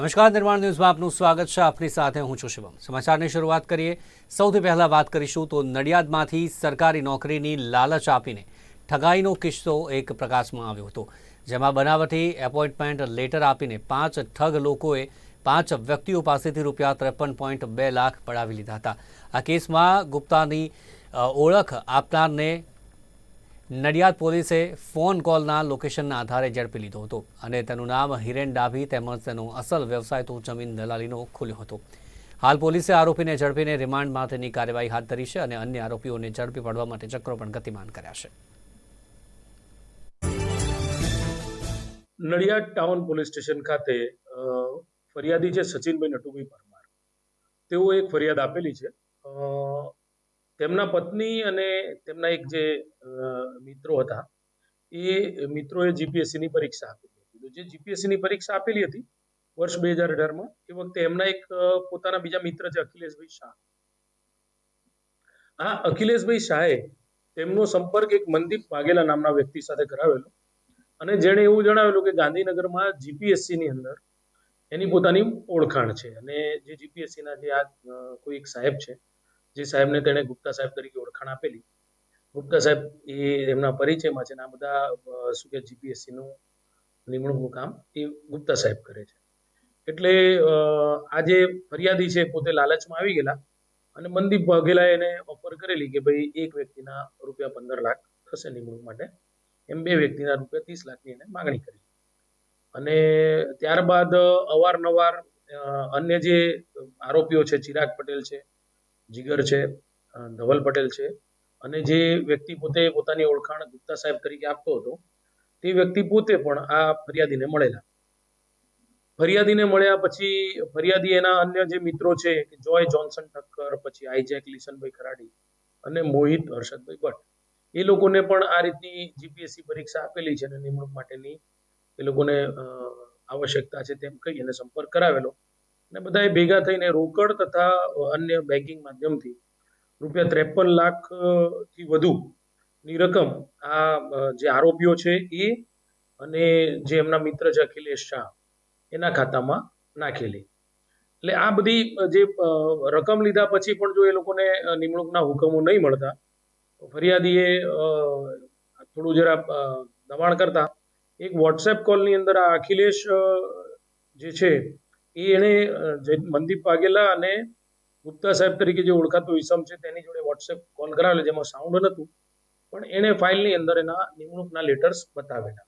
નમસ્કાર, નિર્માણ ન્યૂઝમાં આપનું સ્વાગત છે. આપની સાથે હું છું શિવમ સમાચારની શરૂઆત કરીએ. સૌથી પહેલાં વાત કરીશું તો નડિયાદમાંથી સરકારી નોકરીની લાલચ આપીને ઠગાઈનો કિસ્સો એક પ્રકાશમાં આવ્યો હતો, જેમાં બનાવટી એપોઇન્ટમેન્ટ લેટર આપીને પાંચ ઠગ લોકોએ પાંચ વ્યક્તિઓ પાસેથી રૂપિયા ત્રેપન પોઈન્ટ બે લાખ પડાવી લીધા હતા. આ કેસમાં ગુપ્તાની ઓળખ આપનારને નડિયાદ પોલીસે ફોન કોલના લોકેશનના આધારે ઝડપી લીધો હતો અને તેનું નામ હિરેન ડાભી તેમજ તેનો અસલ વ્યવસાય તો જમીન દલાલીનો ખુલ્યો હતો. હાલ પોલીસે આરોપીને ઝડપીને રિમાન્ડ માટેની કાર્યવાહી હાથ ધરી છે અને અન્ય આરોપીઓને ઝડપી પાડવા માટે ચક્રો પણ ગતિમાન કર્યા છે. નડિયાદ ટાઉન પોલીસ સ્ટેશન ખાતે ફરિયાદી છે સચિનભાઈ નટુભાઈ પરમાર. તેઓ એક ફરિયાદ આપેલી છે. તેમના પત્ની અને તેમના એક જે મિત્રો હતા, એ મિત્રોએ જીપીએસસીની પરીક્ષા આપેલી હતી. તો જે જીપીએસસીની પરીક્ષા આપેલી હતી, વર્ષ બે હજાર અઢારમાં, એ વખતે એમના એક પોતાના બીજા મિત્ર છે, અખિલેશભાઈ શાહ. આ અખિલેશભાઈ શાહે તેમનો સંપર્ક એક મનદીપ વાઘેલા નામના વ્યક્તિ સાથે કરાવેલો અને જેણે એવું જણાવેલું કે ગાંધીનગરમાં જીપીએસસીની અંદર એની પોતાની ઓળખાણ છે. અને જે જીપીએસસીના જે આ કોઈ એક સાહેબ છે જે સાહેબને તેણે ગુપ્તા સાહેબ તરીકે ઓળખાણ આપેલી. ગુપ્તા સાહેબ એ એમના પરિચયમાં છે આ બધા શું કે જીપીએસસીનું નિમણૂકનું કામ એ ગુપ્તા સાહેબ કરે છે. એટલે આ જે ફરિયાદી છે પોતે લાલચમાં આવી ગયેલા અને મનદીપ વાઘેલાએ એને ઓફર કરેલી કે ભાઈ એક વ્યક્તિના રૂપિયા પંદર લાખ થશે નિમણૂક માટે. એમ બે વ્યક્તિના રૂપિયા ત્રીસ લાખની એને માગણી કરી. અને ત્યારબાદ અવારનવાર અન્ય જે આરોપીઓ છે, ચિરાગ પટેલ છે જીગર છે ધવલ પટેલ છે. અને જે વ્યક્તિ પોતે પોતાની ઓળખાણ ગુપ્તા સાહેબ તરીકે આપતો હતો, તે વ્યક્તિ પોતે પણ આ ફરિયાદીને મળેલા. ફરિયાદીને મળ્યા પછી, ફરિયાદી એના અન્ય જે મિત્રો છે, કે જોય જોન્સન ઠક્કર, પછી આઈજેક લીસનભાઈ ખરાડી અને મોહિત હર્ષદભાઈ ભટ્ટ, એ લોકોને પણ આ રીતની જીપીએસસી પરીક્ષા આપેલી છે અને નિમણૂક માટેની એ લોકોને આવશ્યકતા છે તેમ કહી અને સંપર્ક કરાવેલો. અને બધાએ ભેગા થઈને રોકડ તથા અન્ય બેંકિંગ માધ્યમથી રૂપિયા ત્રેપન લાખ અ, થી વધુ ની રકમ આ જે આરોપીઓ છે એ અને જે એમના મિત્ર છે અખિલેશ શાહ એના ખાતામાં નાખેલી. એટલે આ બધી જે રકમ લીધા પછી પણ જો એ લોકોને નિમણૂકના હુકમો નહીં મળતા ફરિયાદીએ થોડું જરા દબાણ કરતા. એક વોટ્સએપ કોલની અંદર આ અખિલેશ જે છે એ એણે મનદીપ વાઘેલા અને ગુપ્તા સાહેબ તરીકે જે ઓળખાતો ઈસમ છે તેની જોડે વોટ્સએપ કોલ કરાવેલો, જેમાં સાઉન્ડ નહોતું. પણ એણે ફાઇલની અંદર એના નિમણૂકના લેટર્સ બતાવેલા.